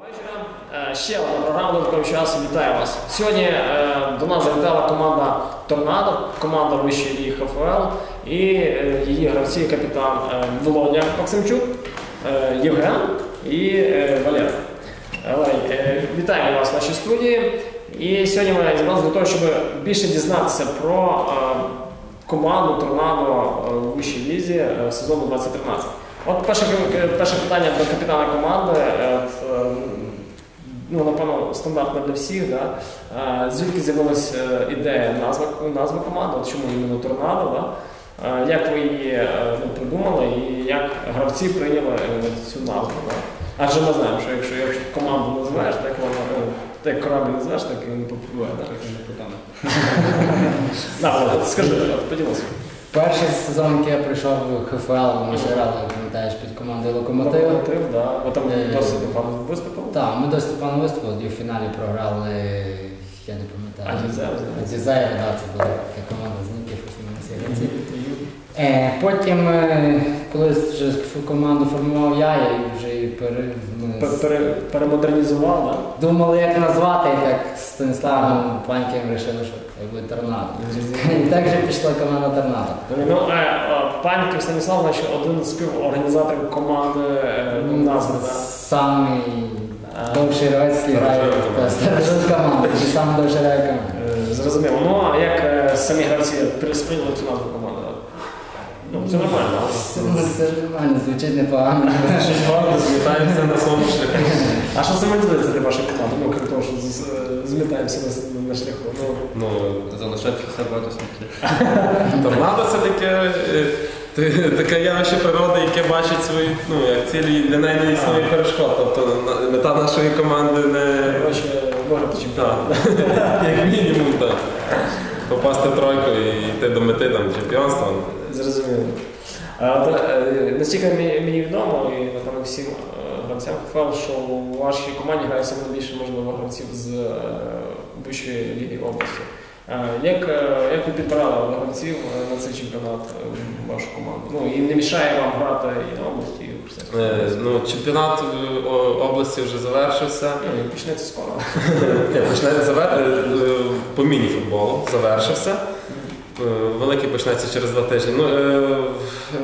Е, Ще одна програма додатковий час. Вітаю вас. Сьогодні е, до нас завітала команда Торнадо, команда вищої ліги ХФЛ і е, її гравці, капітан Володя Максимчук, Євген і е, вітаємо вас в нашій студії. І сьогодні ми зібралися для того, щоб більше дізнатися про команду Торнадо у вищій лізі сезону 2013. От перше, перше питання до капітана команди. Ну, напевно, стандартне для всіх. Да? Звідки з'явилася е, ідея назви, назви команди, от чому іменно торнадо? Да? Як ви її е, ну, придумали і як гравці прийняли е, цю назву? Да? Адже ми знаємо, що якщо, якщо команду називаєш, так вона так корабль називаєш, так і не попливає. Да? Да, Володя, скажи, поділися. Перший сезон, який я прийшов в ХФЛ, ми ще грали, пам'ятаєш, під командою Локомотив. Локомотив, да. Ви там Е, досить непогано виступили. Так, ми досить погано виступили, і в фіналі програли, я не пам'ятаю. Адізео, да. Адізео, так, це була така команда з Ніків. Е, потім, е, коли вже команду формував я, я її вже і пере, ми пере- Перемодернізував, да? думали, як назвати, і так з Станіславом Паньком вирішили, що як буде торнадо. І так же пішла команда торнадо. Ну, е, е, пан Станіслав, значить, один з співорганізаторів команди е, ну, назви, да? Самий А. довший гравець грає старший команди, чи саме довший грає команда. Е, Зрозуміло. Ну, а як е, самі гравці сприйняли цю назву команди? Ну, це нормально. Це це нормально, звучить непогано. Змітаємося на своєму шляху. А що символізується для вашої команди? Ну, крім того, що з- змітаємося на, шляху. Ну, Ну, Залишати все багато сміття. торнадо це таке, е, таке явище природи, яке бачить свої ну, як цілі, для неї не існує перешкод. Тобто мета нашої команди не чемпіонат. як мінімум так. Попасти в тройку і йти до мети там, чемпіонства. Зрозуміло. Е, мені мені відомо, і напевно всім е, гравцям ХФЛ, що у вашій команді грає саме більше можливо гравців з е, вищої ліги області. Як, як ви підбирали гравців на цей чемпіонат вашу команду? Ну і не мішає вам грати і на області, і в Е, Ну, чемпіонат в області вже завершився. Ну, почнеться скоро. Ні, почне завер... е, по міні-футболу завершився. Е, Великий почнеться через два тижні. Ну, е,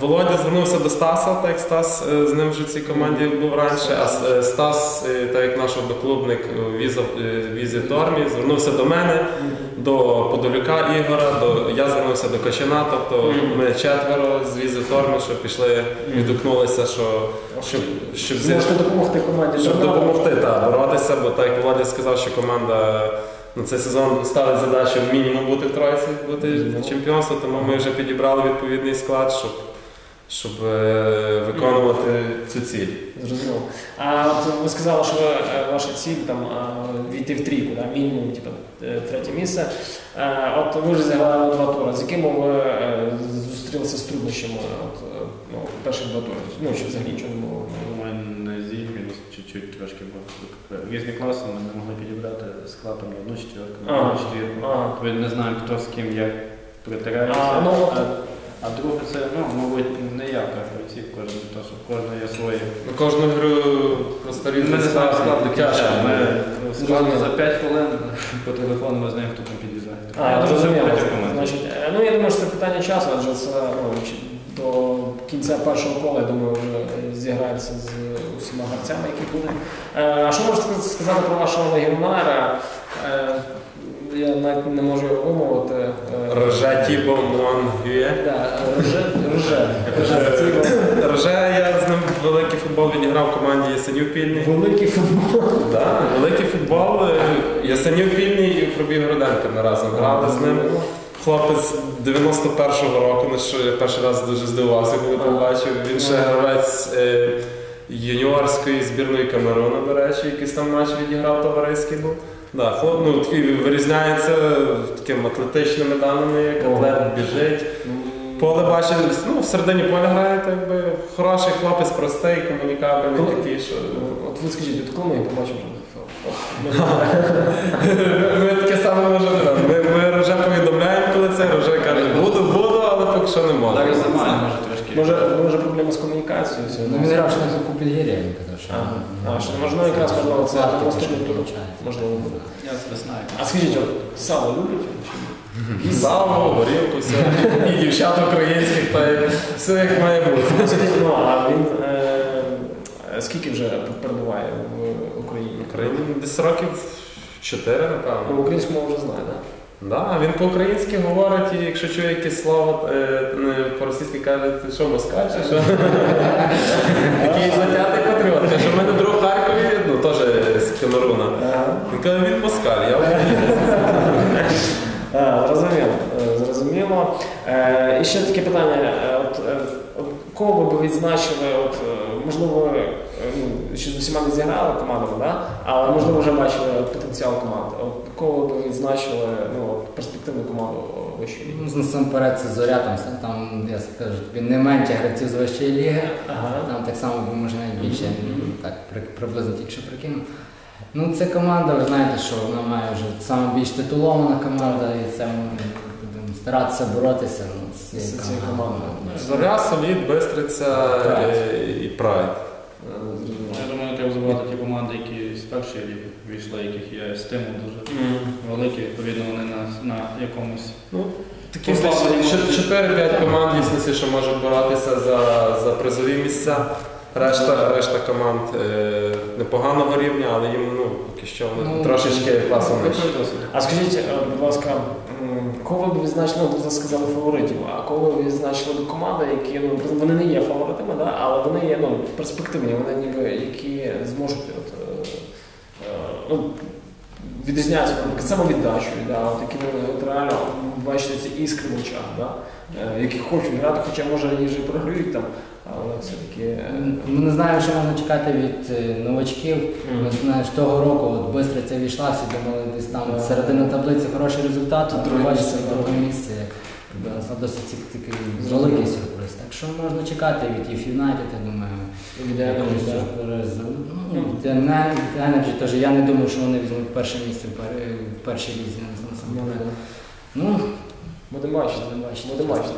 Володя звернувся до Стаса, так як Стас е, з ним вже в цій команді був раніше. А е, Стас, е, так як наш одноклубник е, Віза, е, Візі Тормі, звернувся до мене, до Подолюка Ігора, до, я звернувся до Качана, тобто ми четверо з Візи Тормі, що пішли, відгукнулися, що щоб, щоб зі- Зможете допомогти команді. щоб допомогти та, боротися, бо так як Володя сказав, що команда на цей сезон ставить задачу мінімум бути в тройці, бути чемпіонством, тому ми вже підібрали відповідний склад, щоб, щоб е, виконувати цю ціль. Зрозуміло. А ви сказали, що е, ваша ціль там е, війти в трійку, да? мінімум типу, третє місце. От ви вже зіграли два тури. З якими ви зустрілися з труднощами от, ну, перших два тури? Ну, що взагалі нічого чуть-чуть трошки було. Різні класи ми не могли підібрати склад там на одну четвірку, на другу четвірку. Тобто не знаємо, хто з ким як притирається. А, ну, а, а друге це, ну, мабуть, не я гравців, кожен, то, що кожен є своє. На кожну гру просто Ми різний не знаємо склад до кінця. Ми склад Зрозуміло. за 5 хвилин по телефону ми знаємо, хто там під'їжджає. А, я Дуже зрозуміло. Значить, е, ну я думаю, що це питання часу, адже це ну, до кінця першого кола, я думаю, вже зіграється з усіма гравцями, які будуть. Е, А що можете сказати про вашого легіонера? Е, Я навіть не можу його вимовити. Роже Тібо Тіго. Роже, я з ним великий футбол відіграв в команді Ясенів Пільний. Великий футбол. Великий футбол. Е, Ясенів Пільний і Пробіг Руденко ми разом грали з ним. Хлопець 91-го року, на що я перший раз дуже здивувався, коли побачив. Він ще гравець е, юніорської збірної Камеруна, до речі, якийсь там матч відіграв товариський був. Да, хлоп, ну, такий вирізняється такими атлетичними даними, як атлет біжить. Поле бачить, ну, в середині поля грає, так би хороший хлопець, простий, комунікабельний такий, що. От ви скажіть, коли ми її побачимо вже? Ми таке саме можемо. Ми, ми вже повідомляємо, коли це вже каже, буду, буду, але поки що не можна. Зараз немає, може трошки. Може, може проблема з комунікацією Ну, він грав, що на купу Підгір'я, він казав, що... А, а, що, можливо, якраз, можливо, це наступний тур. Можливо, буде. Я це знаю. А скажіть, от, сало люблять? І сало, горілку, все. І дівчат українських, та все як має бути. Ну, а він е, скільки вже перебуває в Україні? В Україні десь років 4, Ну, напевно. українську мову вже знає, так? Да, він по-українськи говорить, і якщо чує якесь слово, е, по-російськи каже, ти що, москаль чи що? Такий затятий патріот. Каже, в мене друг в Харкові, ну теж з Камеруна. Він каже, він москаль, я українець. Зрозуміло. е, Зрозуміло. Е, І ще таке питання. От, кого би ви відзначили, от, можливо, е, ну, ще з усіма не зіграли командами, да? але можливо вже бачили потенціал команди. От кого ви відзначили ну, перспективну команду вищої ліги? Ну, насамперед це зоря, там, там, я скажу, тобі не менше гравців з вищої ліги. Ага. Там так само, бо може навіть більше, так приблизно тільки що прикинув. Ну, це команда, ви знаєте, що вона має вже саме більш титулована команда, і це будемо старатися боротися ну, з цією командою. командою. Зоря, Солід, Бистриця і Прайд. Я думаю, треба забувати ті команди, які з першої ліги вийшли, яких є стимул дуже великий, відповідно, вони на, на якомусь Ну, такі Послаблені десь можуть. 4-5 команд дійсності, що можуть боротися за, за призові місця. Решта, решта команд е, непоганого рівня, але їм ну, поки що вони Ну, трошечки класом. А скажіть, е, будь ласка, ви б відзначили, ви сказали фаворитів, а кого ви відзначили команди, які ну, вони не є фаворитами, да, але вони є ну, перспективні, вони ніби які зможуть от, е, е, ну, відрізняються наприклад, самовіддачею, да, от, от, реально бачите ці іскри в очах, да, е, які хочуть грати, хоча може і вже програють там, але все-таки. е, Ми не знаємо, що можна чекати від е, новачків. Ми знаєш, того року от Бистриця війшла, всі думали, десь там середина таблиці хороший результат, то бачиться друге місце, Це досить такий великий сюрприз. Так що можна чекати від If United, я думаю. Від Energy, якогось сюрпризу. Ну, від Energy теж я не думаю, що вони візьмуть перше місце в пер- в першій лізі. Ну, Будемо бачити. Будемо бачити. Будемо бачити.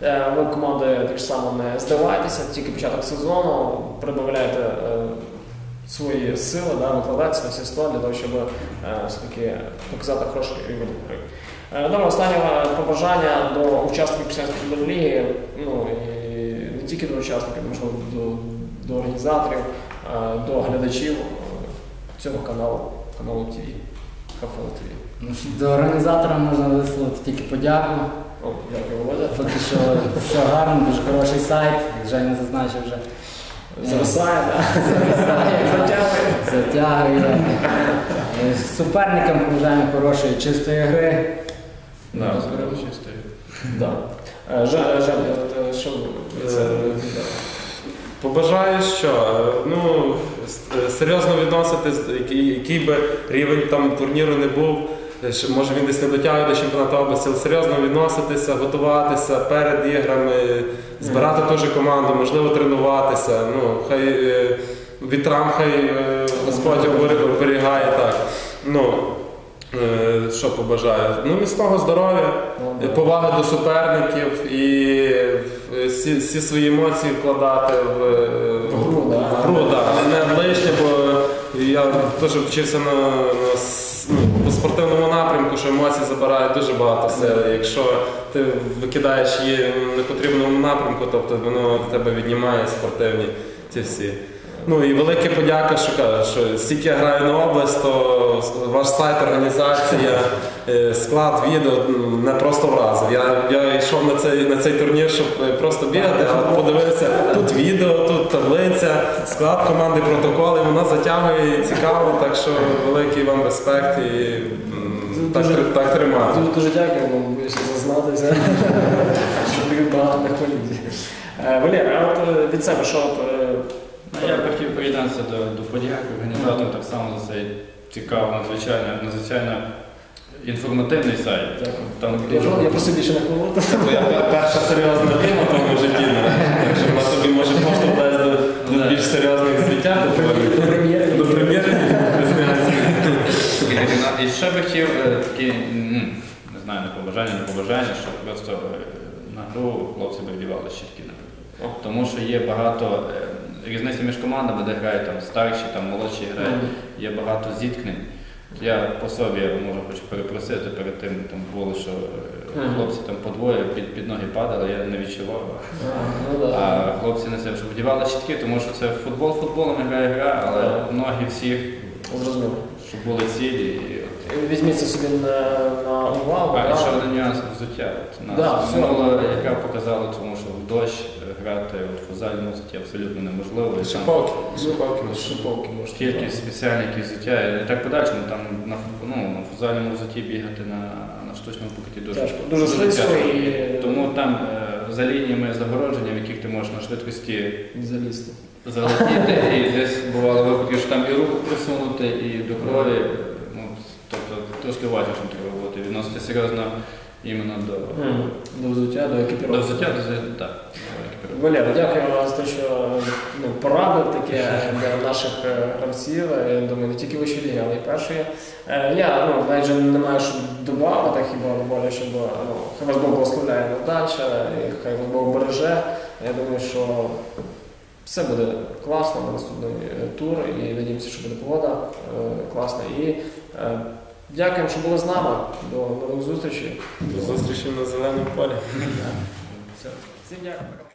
да. Е, Ви команди так само не здавайтеся, тільки початок сезону, прибавляйте е, свої сили, да, викладайтеся на всі сто для того, щоб е, все-таки показати хороший рівень гри. Е, Добре, останнє побажання до учасників Пісянської футбольної ну і не тільки до учасників, можливо, до, до організаторів, е, до глядачів цього каналу, каналу ТВ, ХФЛ ТВ. ну, до організатора можна висловити тільки подяку. О, дякую, Володя. Поки що все гарно, дуже хороший сайт, як Женя зазначив вже. Зростає, так? Затягує. Затягує. Е, Суперникам побажаємо хорошої, чистої гри. да, збирали чистої. Да. Е, от, е, що це? Побажаю, що е, ну, е, серйозно відноситись, який, який би рівень там турніру не був. Е, що, Може він десь не дотягує до чемпіонату області, але серйозно відноситися, готуватися перед іграми, збирати теж команду, можливо, тренуватися. Ну, хай е, від травм хай е, Господь оберігає так. Ну, що побажаю? Ну, міцного здоров'я. Повага до суперників і всі, всі свої емоції вкладати в, В гру, да. в гру, да. не лишнє, бо я теж вчився на, на по спортивному напрямку, що емоції забирають дуже багато сили. Якщо ти викидаєш її в непотрібному напрямку, тобто воно в тебе віднімає спортивні ці всі. Ну і велика подяка, що кажу, що стільки я граю на область, то ваш сайт, організація, е, склад відео ну, не просто вразив. Я, я йшов на цей, на цей турнір, щоб е, просто бігати, а подивився, тут відео, тут таблиця, склад команди, протоколи, воно затягує і цікаво, так що великий вам респект і так, Дуже- так тримати. Дуже, дуже дякую вам, боюся зазнатися, що багато хвилюєте. Е, Валер, а от від себе, що Ну, Я б хотів приєднатися до, до подяки організаторам так само за цей цікавий, надзвичайно, надзвичайно інформативний сайт. Дякую. Там я, дуже я просив більше не хвилювати. Твоя перша серйозна тема в тому житті. ну, Так що вона тобі може просто дасть до, до більш серйозних звиття. До прем'єри. До прем'єри. І ще би хотів е, такі, м, не знаю, не побажання, не побажання, щоб просто е, гру хлопці би вдівали щітки, наприклад. Тому що є багато е, різниці між командами, де грають там старші, там молодші грають, є багато зіткнень. Я по собі можу хоч перепросити перед тим, там було, що е, хлопці там по двоє під, під ноги падали, я не відчував. Ну. А хлопці не себе, вдівали щітки, тому що це футбол футболом грає гра, але ноги всіх, Зрозуміло. щоб були цілі. І. Візьміть це собі на, на увагу. А ще один нюанс взуття. От нас Да, все. минула яка показала, тому що в дощ грати от в футзальному взутті абсолютно неможливо. І шиповки на Шиповки можна. Кількість спеціальних взуття і так подальшому, там на, ну, на футзальному взутті бігати на, на штучному покритті дуже, Тяжко. Дуже слизько і- Тому там е, за лініями загородження, в яких ти можеш на швидкості Залізти. залетіти, і десь бувало випадки, що там і руку присунути, і до крові. Ну, тобто трошки важче, чим треба бути. Відносити серйозно іменно до, До взуття, до до взуття, до взуття, так. Валера, дякую вам за те, що ну, порадив таке для наших е, гравців. Е, Я думаю, не тільки вищої ліги, але й першої. Е, Я ну, навіть не маю що додати, хіба доволі, щоб ну, хай вас Бог благословляє надальше, і хай вас Бог береже. Я думаю, що все буде класно на наступний тур і надіємося, що буде погода класна. І дякуємо, що були з нами. До нових зустрічей. До зустрічі на зеленому полі. Всім дякую.